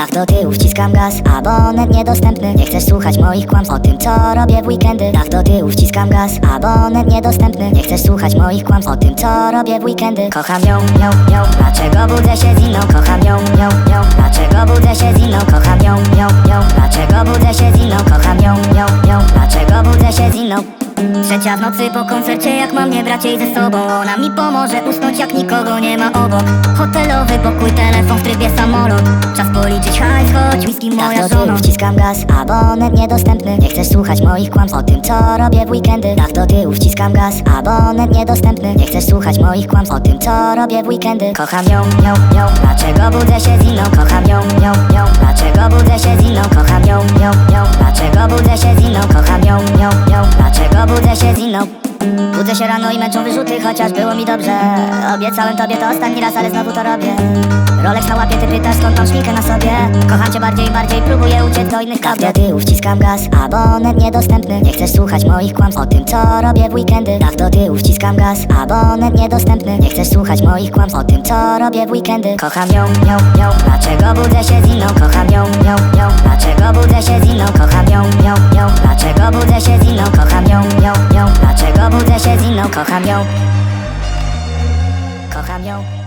Dach do tyłu, wciskam gaz Abonent niedostępny. Nie chcesz słuchać moich kłamstw O tym co robię w weekendy. Dach do tyłu, wciskam gaz Abonent niedostępny. Nie chcesz słuchać moich kłamstw O tym co robię w weekendy. Kocham ją, ją, ją. Dlaczego budzę się z inną? Kocham ją, ją, ją. Dlaczego budzę się z inną? Kocham ją, ją, ją. Dlaczego budzę się z inną? Kocham ją, ją, ją. Dlaczego budzę się z inną Trzecia w nocy po koncercie, jak mam nie brać jej ze sobą. Ona mi pomoże usnąć, jak nikogo nie ma obok. Hotelowy pokój, telefon w trybie samolot. Czas policzyć hajs, choć whisky moja żona wciskam gaz, abonent niedostępny. Nie chcesz słuchać moich kłamstw o tym, co robię w weekendy. Dach do tyłu, wciskam gaz, abonent niedostępny. Nie chcesz słuchać moich kłamstw o tym, co robię w weekendy. Kocham ją, ją, ją. Dlaczego budzę się z inną? Kocham ją, ją, ją. Dlaczego budzę się z inną? Kocham ją, ją, ją. Dlaczego budzę się z inną? Kocham ją, ją, ją. Dlaczego budzę się z inną? Budzę się rano i męczą wyrzuty, chociaż było mi dobrze. Obiecałem tobie to ostatni raz, ale znowu to robię. Rolex na łapie, ty pytasz skąd mam szminkę na sobie? Kocham cię bardziej i bardziej, próbuję uciec do innych kobiet tyłu, wciskam gaz, abonent niedostępny. Nie chcesz słuchać moich kłamstw o tym, co robię w weekendy. Dach do tyłu, wciskam gaz, abonent niedostępny. Nie chcesz słuchać moich kłamstw o tym, co robię w weekendy. Kocham ją, ją, ją Dlaczego budzę się z inną? Kocham ją, ją, ją Dlaczego budzę się z inną? Kocham ją, ją, ją Dlaczego budzę się z inną? Kocham ją, ją, ją Dlaczego budzę się z inną? Kocham ją Kocham ją